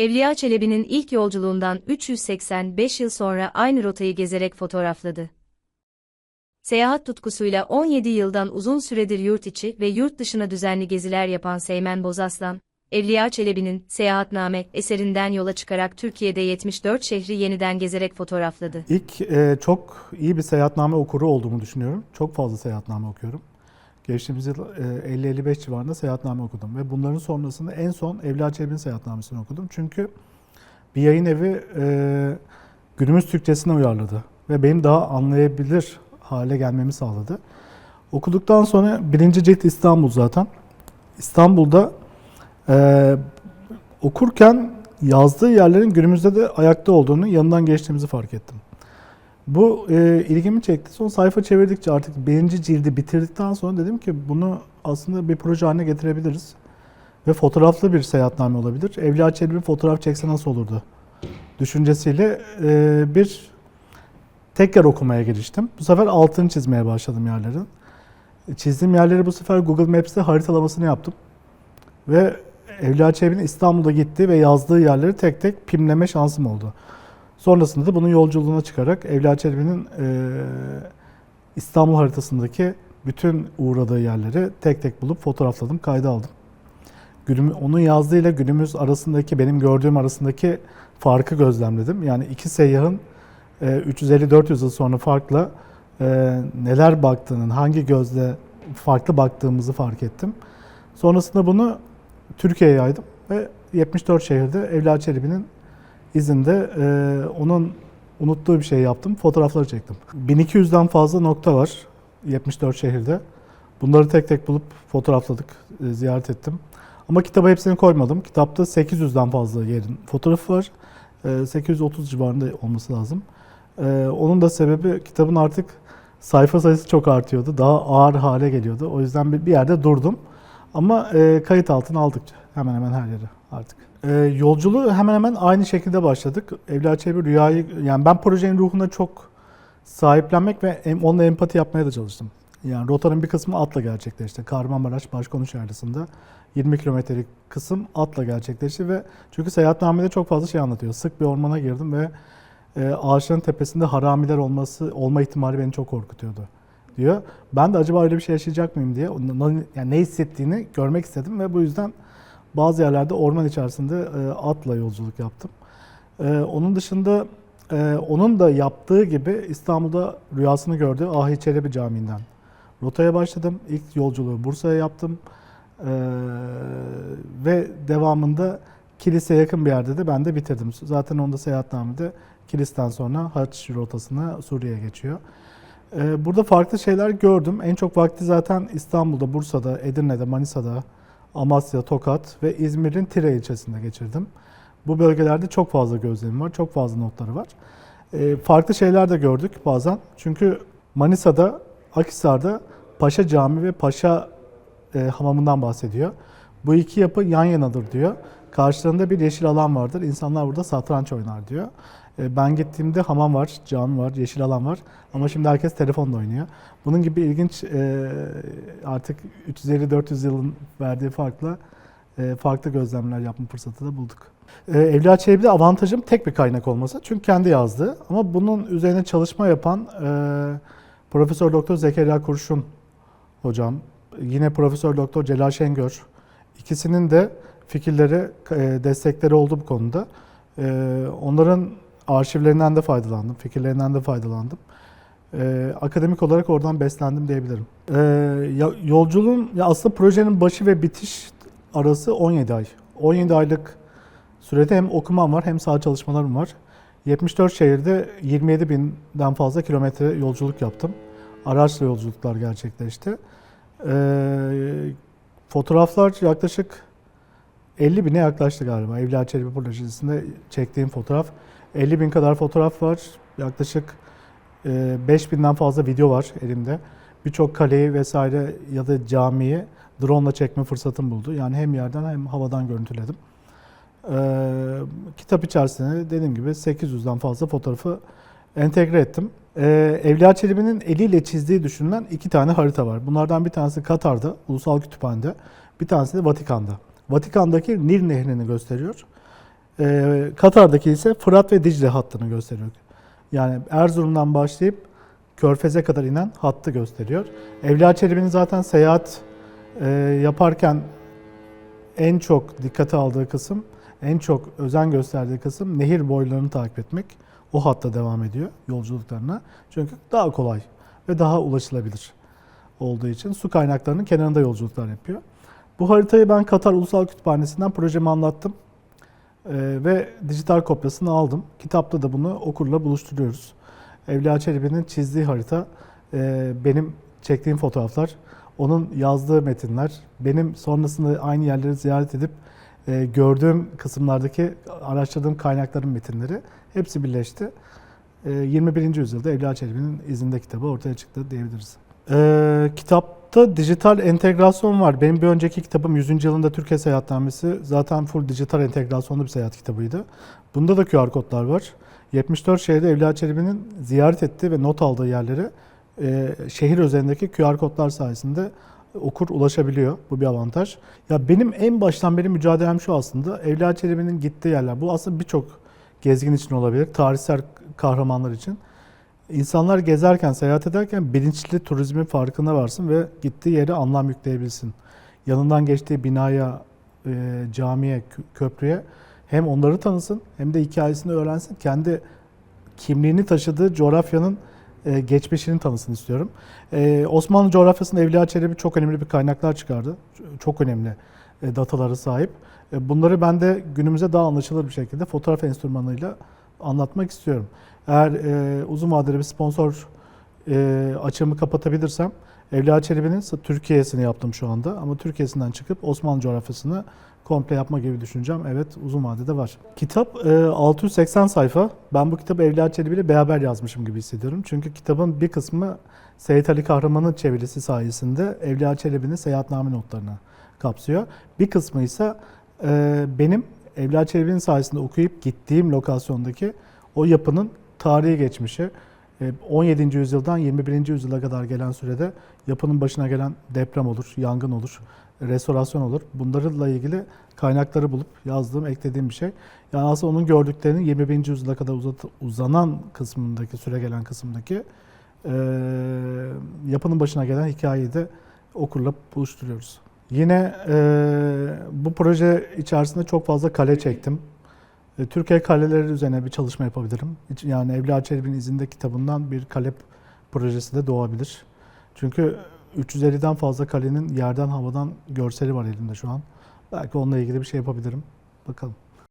Evliya Çelebi'nin ilk yolculuğundan 385 yıl sonra aynı rotayı gezerek fotoğrafladı. Seyahat tutkusuyla 17 yıldan uzun süredir yurt içi ve yurt dışına düzenli geziler yapan Seymen Bozaslan, Evliya Çelebi'nin Seyahatname eserinden yola çıkarak Türkiye'de 74 şehri yeniden gezerek fotoğrafladı. İlk e, çok iyi bir seyahatname okuru olduğumu düşünüyorum. Çok fazla seyahatname okuyorum. Geçtiğimiz yıl e, 50-55 civarında seyahatname okudum. Ve bunların sonrasında en son Evliya Çelebi'nin seyahatnamesini okudum. Çünkü bir yayın evi e, günümüz Türkçesine uyarladı. Ve benim daha anlayabilir hale gelmemi sağladı. Okuduktan sonra birinci cilt İstanbul zaten. İstanbul'da e, okurken yazdığı yerlerin günümüzde de ayakta olduğunu, yanından geçtiğimizi fark ettim. Bu e, ilgimi çekti. Son sayfa çevirdikçe artık birinci cildi bitirdikten sonra dedim ki bunu aslında bir proje haline getirebiliriz. Ve fotoğraflı bir seyahatname olabilir. Evliya Çelebi fotoğraf çekse nasıl olurdu? Düşüncesiyle e, bir tekrar okumaya giriştim. Bu sefer altını çizmeye başladım yerlerin. Çizdiğim yerleri bu sefer Google Maps'te haritalamasını yaptım. Ve Evliya Çelebi'nin İstanbul'da gittiği ve yazdığı yerleri tek tek pimleme şansım oldu. Sonrasında da bunun yolculuğuna çıkarak Evliya Çelebi'nin e, İstanbul haritasındaki bütün uğradığı yerleri tek tek bulup fotoğrafladım, kayda aldım. Günüm, onun yazdığıyla günümüz arasındaki, benim gördüğüm arasındaki farkı gözlemledim. Yani iki seyyahın e, 350-400 yıl sonra farkla e, neler baktığının, hangi gözle farklı baktığımızı fark ettim. Sonrasında bunu Türkiye'ye yaydım ve 74 şehirde Evliya Çelebi'nin izinde e, onun unuttuğu bir şey yaptım. Fotoğrafları çektim. 1200'den fazla nokta var 74 şehirde. Bunları tek tek bulup fotoğrafladık, e, ziyaret ettim. Ama kitaba hepsini koymadım. Kitapta 800'den fazla yerin fotoğrafı var. E, 830 civarında olması lazım. E, onun da sebebi kitabın artık sayfa sayısı çok artıyordu. Daha ağır hale geliyordu. O yüzden bir yerde durdum. Ama e, kayıt altına aldıkça hemen hemen her yeri artık. E, yolculuğu hemen hemen aynı şekilde başladık. Evliya Çelebi rüyayı, yani ben projenin ruhuna çok sahiplenmek ve em- onunla empati yapmaya da çalıştım. Yani rotanın bir kısmı atla gerçekleşti. Kahramanmaraş Başkonuş Yaylası'nda 20 kilometrelik kısım atla gerçekleşti ve çünkü seyahatnamede çok fazla şey anlatıyor. Sık bir ormana girdim ve e, ağaçların tepesinde haramiler olması olma ihtimali beni çok korkutuyordu diyor. Ben de acaba öyle bir şey yaşayacak mıyım diye yani ne hissettiğini görmek istedim ve bu yüzden bazı yerlerde orman içerisinde e, atla yolculuk yaptım. E, onun dışında e, onun da yaptığı gibi İstanbul'da rüyasını gördüğü Ahi Çelebi Camii'nden rotaya başladım. İlk yolculuğu Bursa'ya yaptım. E, ve devamında Kilis'e yakın bir yerde de ben de bitirdim. Zaten onda seyahatnamede Kilis'ten sonra Haç rotasına Suriye'ye geçiyor. Ee, Burada farklı şeyler gördüm. En çok vakti zaten İstanbul'da, Bursa'da, Edirne'de, Manisa'da, Amasya, Tokat ve İzmir'in Tire ilçesinde geçirdim. Bu bölgelerde çok fazla gözlemim var, çok fazla notları var. Ee, Farklı şeyler de gördük bazen. Çünkü Manisa'da, Akhisar'da Paşa Camii ve Paşa e, Hamamı'ndan bahsediyor. Bu iki yapı yan yanadır diyor. Karşılarında bir yeşil alan vardır. İnsanlar burada satranç oynar diyor. E, Ben gittiğimde hamam var, cami var, yeşil alan var. Ama şimdi herkes telefonla oynuyor. Bunun gibi ilginç e, artık 350-400 yılın verdiği farkla e, farklı gözlemler yapma fırsatı da bulduk. Evliya Çelebi'de avantajım tek bir kaynak olması. Çünkü kendi yazdı. Ama bunun üzerine çalışma yapan Profesör Doktor Zekeriya Kurşun hocam, yine Profesör Doktor Celal Şengör, ikisinin de fikirleri, e, destekleri oldu bu konuda. E, Onların arşivlerinden de faydalandım, fikirlerinden de faydalandım. E, akademik olarak oradan beslendim diyebilirim. Yolculuğun, aslında projenin başı ve bitiş arası 17 ay. 17 aylık sürede hem okumam var hem saha çalışmalarım var. 74 şehirde 27 binden fazla kilometre yolculuk yaptım. Araçla yolculuklar gerçekleşti. E, fotoğraflar yaklaşık 50 bine yaklaştı galiba. Evliya Çelebi projesinde çektiğim fotoğraf. 50 bin kadar fotoğraf var. Yaklaşık e, 5 binden fazla video var elimde. Birçok kaleyi vesaire ya da camiyi drone ile çekme fırsatım buldu. Yani hem yerden hem havadan görüntüledim. Ee, kitap içerisinde dediğim gibi 800'den fazla fotoğrafı entegre ettim. Ee, Evliya Çelebi'nin eliyle çizdiği düşünülen iki tane harita var. Bunlardan bir tanesi Katar'da, Ulusal Kütüphane'de. Bir tanesi de Vatikan'da. Vatikan'daki Nil Nehri'ni gösteriyor. Ee, Katar'daki ise Fırat ve Dicle hattını gösteriyor. Yani Erzurum'dan başlayıp Körfez'e kadar inen hattı gösteriyor. Evliya Çelebi'nin zaten seyahat e, yaparken en çok dikkate aldığı kısım, en çok özen gösterdiği kısım nehir boylarını takip etmek. O hatta devam ediyor yolculuklarına. Çünkü daha kolay ve daha ulaşılabilir olduğu için su kaynaklarının kenarında yolculuklar yapıyor. Bu haritayı ben Katar Ulusal Kütüphanesi'nden projemi anlattım. Ee, ve dijital kopyasını aldım. Kitapta da bunu okurla buluşturuyoruz. Evliya Çelebi'nin çizdiği harita, e, benim çektiğim fotoğraflar, onun yazdığı metinler, benim sonrasında aynı yerleri ziyaret edip e, gördüğüm kısımlardaki araştırdığım kaynakların metinleri hepsi birleşti. E, 21. yüzyılda Evliya Çelebi'nin izinde kitabı ortaya çıktı diyebiliriz. E, kitapta dijital entegrasyon var. Benim bir önceki kitabım 100. yılında Türkiye Seyahatnamesi zaten full dijital entegrasyonlu bir seyahat kitabıydı. Bunda da QR kodlar var. 74 şehirde Evliya Çelebi'nin ziyaret ettiği ve not aldığı yerlere e, şehir özelindeki QR kodlar sayesinde okur ulaşabiliyor. Bu bir avantaj. Ya benim en baştan beri mücadelem şu aslında. Evliya Çelebi'nin gittiği yerler. Bu aslında birçok gezgin için olabilir. Tarihsel kahramanlar için. İnsanlar gezerken, seyahat ederken bilinçli turizmin farkına varsın ve gittiği yere anlam yükleyebilsin. Yanından geçtiği binaya, e, camiye, kö- köprüye hem onları tanısın hem de hikayesini öğrensin. Kendi kimliğini taşıdığı coğrafyanın e, geçmişini tanısın istiyorum. E, Osmanlı coğrafyasında Evliya Çelebi çok önemli bir kaynaklar çıkardı. Çok önemli e, dataları sahip. E, bunları ben de günümüze daha anlaşılır bir şekilde fotoğraf enstrümanıyla anlatmak istiyorum. Eğer e, uzun vadeli bir sponsor e, açığımı kapatabilirsem Evliya Çelebi'nin Türkiye'sini yaptım şu anda ama Türkiye'sinden çıkıp Osmanlı coğrafyasını komple yapma gibi düşüneceğim. Evet uzun vadede var. Kitap e, 680 sayfa. Ben bu kitabı Evliya Çelebi ile beraber yazmışım gibi hissediyorum. Çünkü kitabın bir kısmı Seyit Ali Kahraman'ın çevirisi sayesinde Evliya Çelebi'nin seyahatname notlarını kapsıyor. Bir kısmı ise e, benim Evliya Çelebi'nin sayesinde okuyup gittiğim lokasyondaki o yapının tarihi geçmişi. E, 17. yüzyıldan 21. yüzyıla kadar gelen sürede yapının başına gelen deprem olur, yangın olur, restorasyon olur. Bunlarla ilgili kaynakları bulup yazdığım, eklediğim bir şey. Yani aslında onun gördüklerinin 21. yüzyıla kadar uzanan kısmındaki, süre gelen kısımdaki e, yapının başına gelen hikayeyi de okurla buluşturuyoruz. Yine e, bu proje içerisinde çok fazla kale çektim. E, Türkiye kaleleri üzerine bir çalışma yapabilirim. Yani Evliya Çelebi'nin izinde kitabından bir kale projesi de doğabilir. Çünkü 350'den fazla kalenin yerden havadan görseli var elimde şu an. Belki onunla ilgili bir şey yapabilirim. Bakalım.